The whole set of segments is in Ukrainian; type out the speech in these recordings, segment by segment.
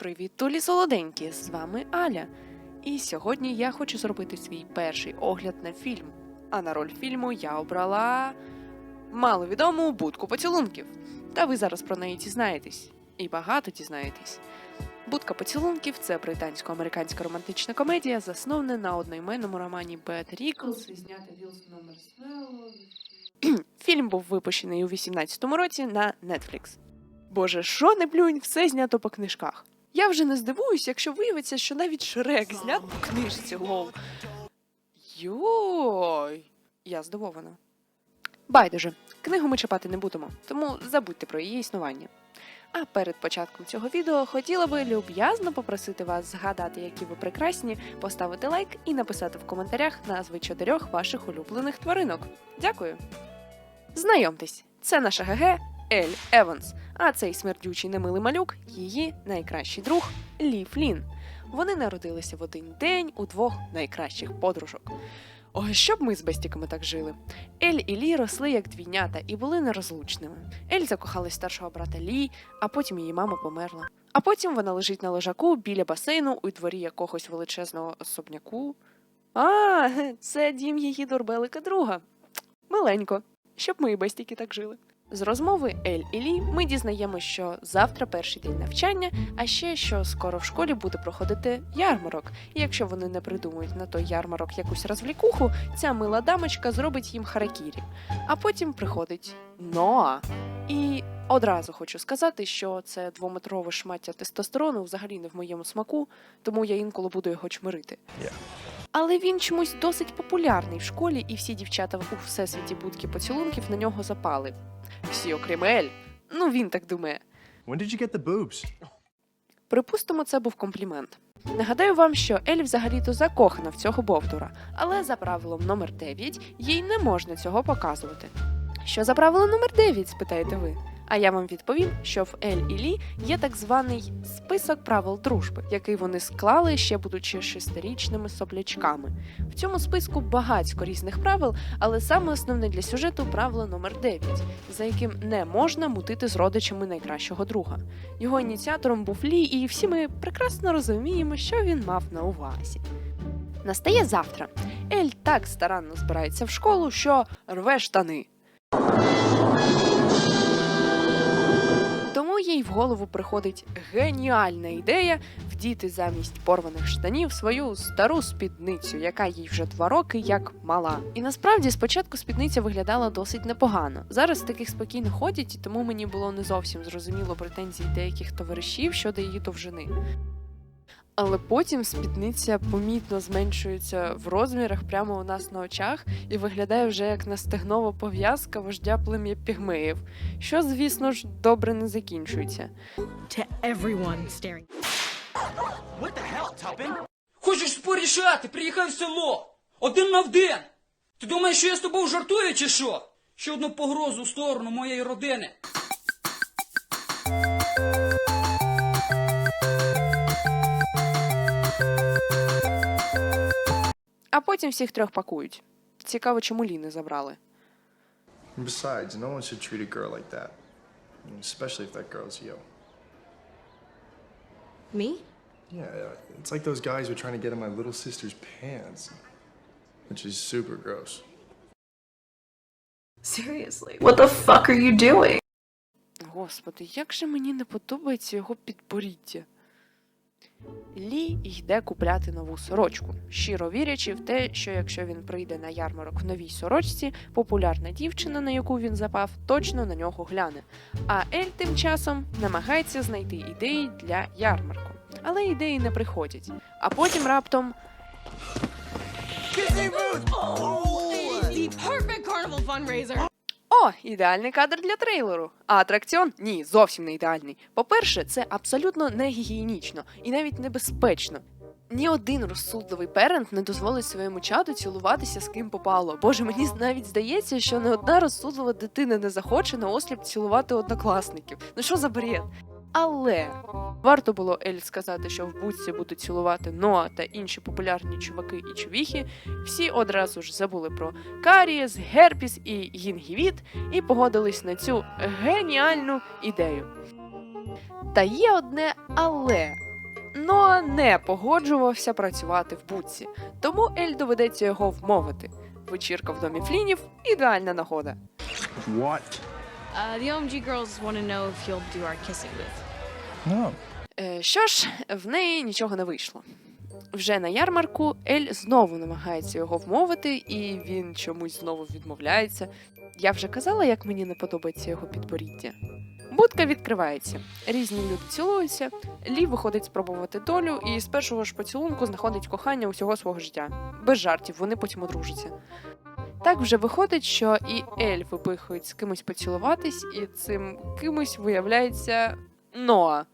Привіт, тулі солоденькі! З вами Аля. І сьогодні я хочу зробити свій перший огляд на фільм. А на роль фільму я обрала маловідому будку поцілунків. Та ви зараз про неї дізнаєтесь. І багато дізнаєтесь. Будка поцілунків це британсько-американська романтична комедія, заснована на одноіменному романі Бет Ріклс, знята Вілсоном Марсмелло. Фільм був випущений у 18-му році на Netflix. Боже, що не плюнь, все знято по книжках. Я вже не здивуюсь, якщо виявиться, що навіть Шрек знят по книжці лол. Йой, я здивована. Байдуже, книгу ми чіпати не будемо, тому забудьте про її існування. А перед початком цього відео хотіла би люб'язно попросити вас згадати, які ви прекрасні, поставити лайк і написати в коментарях назви чотирьох ваших улюблених тваринок. Дякую. Знайомтесь, це наша ГГ Ель Еванс, а цей смердючий немилий малюк її найкращий друг Лі Флін. Вони народилися в один день у двох найкращих подружок. Ой, щоб ми з бестіками так жили. Ель і Лі росли як двійнята і були нерозлучними. Ель закохалась старшого брата Лі, а потім її мама померла. А потім вона лежить на лежаку біля басейну у дворі якогось величезного особняку. А, це дім її дурбелика друга. Миленько, щоб ми і бестіки так жили. З розмови Ель і Лі ми дізнаємося, що завтра перший день навчання, а ще що скоро в школі буде проходити ярмарок. І якщо вони не придумають на той ярмарок якусь розвлікуху, ця мила дамочка зробить їм харакірі. А потім приходить Ноа. І одразу хочу сказати, що це двометрове шмаття тестостерону взагалі не в моєму смаку, тому я інколи буду його чмирити. Yeah. Але він чомусь досить популярний в школі, і всі дівчата у всесвіті будки поцілунків на нього запали. Всі, окрім Ель. Ну, він так думає. When did you get the boobs? Припустимо, це був комплімент. Нагадаю вам, що Ель взагалі-то закохана в цього бовтура, але за правилом номер 9 їй не можна цього показувати. Що за правило номер 9, спитаєте ви? А я вам відповім, що в Ель і Лі є так званий список правил дружби, який вони склали ще будучи шестирічними соплячками. В цьому списку багатько різних правил, але саме основне для сюжету правило номер 9, за яким не можна мутити з родичами найкращого друга. Його ініціатором був Лі, і всі ми прекрасно розуміємо, що він мав на увазі. Настає завтра. Ель так старанно збирається в школу, що рве штани. Їй в голову приходить геніальна ідея вдіти замість порваних штанів свою стару спідницю, яка їй вже два роки як мала. І насправді спочатку спідниця виглядала досить непогано. Зараз таких спокійно ходять, і тому мені було не зовсім зрозуміло претензії деяких товаришів щодо її довжини. Але потім спідниця помітно зменшується в розмірах прямо у нас на очах і виглядає вже як настигнова пов'язка вождя плем'я пігмеїв, що, звісно ж, добре не закінчується. to everyone staring. Хочеш порішати, приїхав в село. Один на один. Ти думаєш, що я з тобою жартую чи що? Ще одну погрозу в сторону моєї родини. А потім всіх трьох пакують. Цікаво, чому Лі не забрали. Besides, no one should treat a girl like that. Especially if that girl's you. Me? Yeah, uh, it's like those guys who are trying to get in my little sister's pants. Which is super gross. Seriously, what the fuck are you doing? Господи, як же мені не подобається його підборіддя. Лі йде купляти нову сорочку, щиро вірячи в те, що якщо він прийде на ярмарок в новій сорочці, популярна дівчина, на яку він запав, точно на нього гляне. А Ель тим часом намагається знайти ідеї для ярмарку. Але ідеї не приходять. А потім раптом The perfect carnival fundraiser. О, ідеальний кадр для трейлеру. А атракціон ні, зовсім не ідеальний. По-перше, це абсолютно не гігієнічно і навіть небезпечно. Ні один розсудливий перент не дозволить своєму чаду цілуватися з ким попало. Боже, мені навіть здається, що не одна розсудлива дитина не захоче на осліп цілувати однокласників. Ну що за бред? Але варто було Ель сказати, що в будці будуть цілувати Ноа та інші популярні чуваки і чувіхи. Всі одразу ж забули про карієс, герпіс і гінгівіт і погодились на цю геніальну ідею. Та є одне але. Ноа не погоджувався працювати в буці, тому Ель доведеться його вмовити. Вечірка в домі Флінів ідеальна нагода. What? Uh, the OMG girls want to know if you'll do our kissing with. No. Е, Що ж, в неї нічого не вийшло. Вже на ярмарку Ель знову намагається його вмовити, і він чомусь знову відмовляється. Я вже казала, як мені не подобається його підборіддя. Будка відкривається. Різні люди цілуються. Лі виходить спробувати долю і з першого ж поцілунку знаходить кохання усього свого життя. Без жартів, вони потім одружаться. Так вже виходить, що і ельфи пихають з кимось поцілуватись, і цим кимось виявляється Ноа.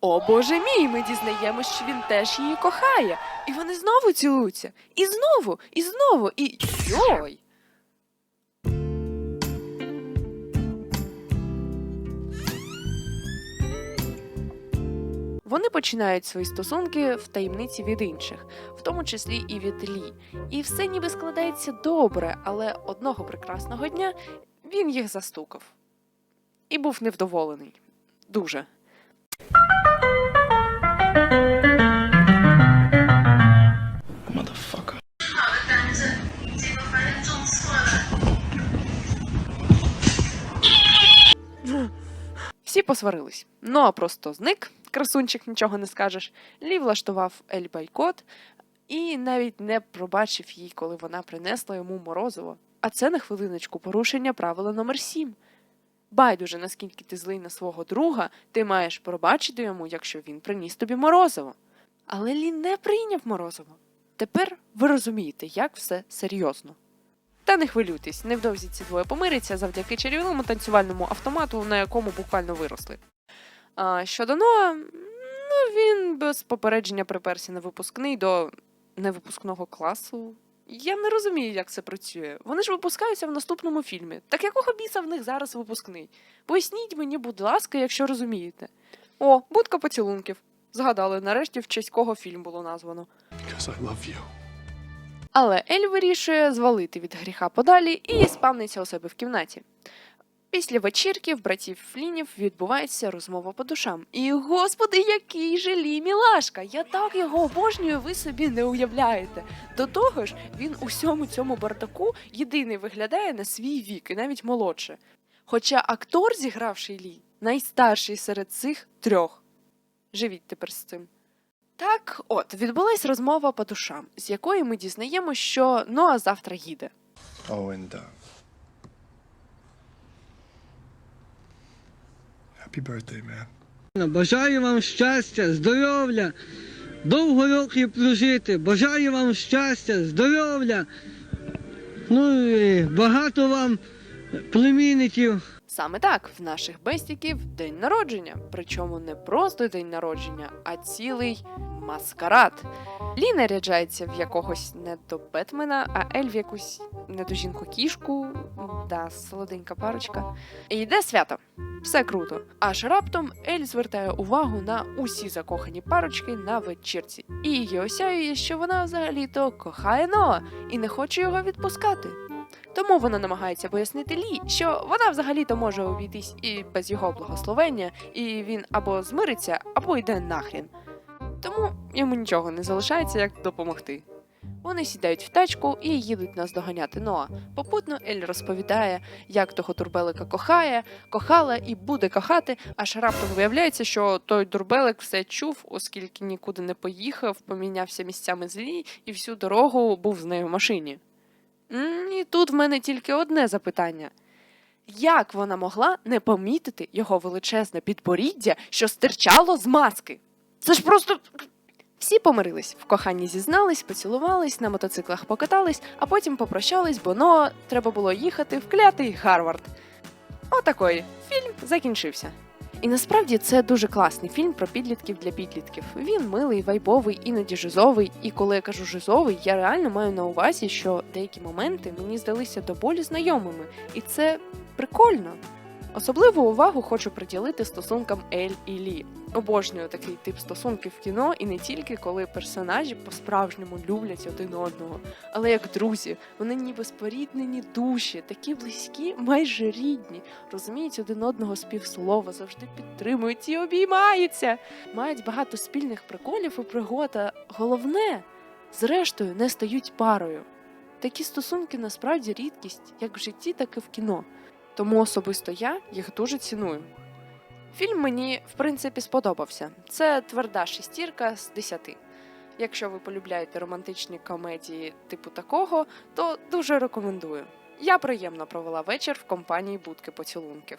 О боже мій, ми дізнаємось, що він теж її кохає. І вони знову цілуються. І знову, і знову, і. Йой! Вони починають свої стосунки в таємниці від інших, в тому числі і від Лі. І все ніби складається добре, але одного прекрасного дня він їх застукав. І був невдоволений. Дуже. Всі посварились. Ноа просто зник, красунчик, нічого не скажеш. Лі влаштував Ель байкот і навіть не пробачив їй, коли вона принесла йому морозиво. А це на хвилиночку порушення правила номер 7. Байдуже, наскільки ти злий на свого друга, ти маєш пробачити йому, якщо він приніс тобі морозиво. Але Лі не прийняв морозиво. Тепер ви розумієте, як все серйозно. Та не хвилюйтесь, невдовзі ці двоє помиряться завдяки чарівному танцювальному автомату, на якому буквально виросли. А щодо Ноа, ну він без попередження приперся на випускний до невипускного класу. Я не розумію, як це працює. Вони ж випускаються в наступному фільмі. Так якого біса в них зараз випускний? Поясніть мені, будь ласка, якщо розумієте. О, будка поцілунків. Згадали, нарешті в честь кого фільм було названо. Because I love you. Але Ель вирішує звалити від гріха подалі і спавниться у себе в кімнаті. Після вечірки в братів Флінів відбувається розмова по душам. І господи, який же Лі мілашка! Я так його обожнюю, ви собі не уявляєте. До того ж, він у всьому цьому бардаку єдиний виглядає на свій вік і навіть молодше. Хоча актор, зігравший Лі, найстарший серед цих трьох. Живіть тепер з цим. Так, от, відбулась розмова по душам, з якої ми дізнаємося, що Ноа завтра їде. Oh, and uh, happy birthday, man. Бажаю вам щастя, здоров'я, довго років прожити. Бажаю вам щастя, здоров'я. Ну і багато вам племінників. Саме так, в наших бестіків день народження. Причому не просто день народження, а цілий маскарад. Лі наряджається в якогось не до Бетмена, а Ель в якусь недожінку кішку. Да, солоденька парочка. І йде свято. Все круто. Аж раптом Ель звертає увагу на усі закохані парочки на вечірці. І її осяює, що вона взагалі-то кохає Ноа і не хоче його відпускати. Тому вона намагається пояснити Лі, що вона взагалі-то може обійтись і без його благословення, і він або змириться, або йде нахрін. Тому йому нічого не залишається, як допомогти. Вони сідають в тачку і їдуть наздоганяти Ноа. Попутно Ель розповідає, як того турбелика кохає, кохала і буде кохати, аж раптом виявляється, що той дурбелик все чув, оскільки нікуди не поїхав, помінявся місцями з Лі і всю дорогу був з нею в машині. І тут в мене тільки одне запитання. Як вона могла не помітити його величезне підборіддя, що стирчало з маски? Це ж просто. Всі помирились, в коханні зізнались, поцілувались, на мотоциклах покатались, а потім попрощались, бо но треба було їхати в клятий Гарвард. Отакої. Фільм закінчився. І насправді це дуже класний фільм про підлітків для підлітків. Він милий, вайбовий, іноді жизовий. І коли я кажу жизовий, я реально маю на увазі, що деякі моменти мені здалися до болі знайомими, і це прикольно. Особливу увагу хочу приділити стосункам Ель і Лі. Обожнюю такий тип стосунків в кіно, і не тільки коли персонажі по-справжньому люблять один одного, але як друзі, вони ніби споріднені душі, такі близькі, майже рідні, розуміють один одного з півслова, завжди підтримують і обіймаються, мають багато спільних приколів і пригод. а Головне, зрештою, не стають парою. Такі стосунки насправді рідкість як в житті, так і в кіно. Тому особисто я їх дуже ціную. Фільм мені, в принципі, сподобався. Це тверда шестірка з 10. Якщо ви полюбляєте романтичні комедії типу такого, то дуже рекомендую. Я приємно провела вечір в компанії будки поцілунків.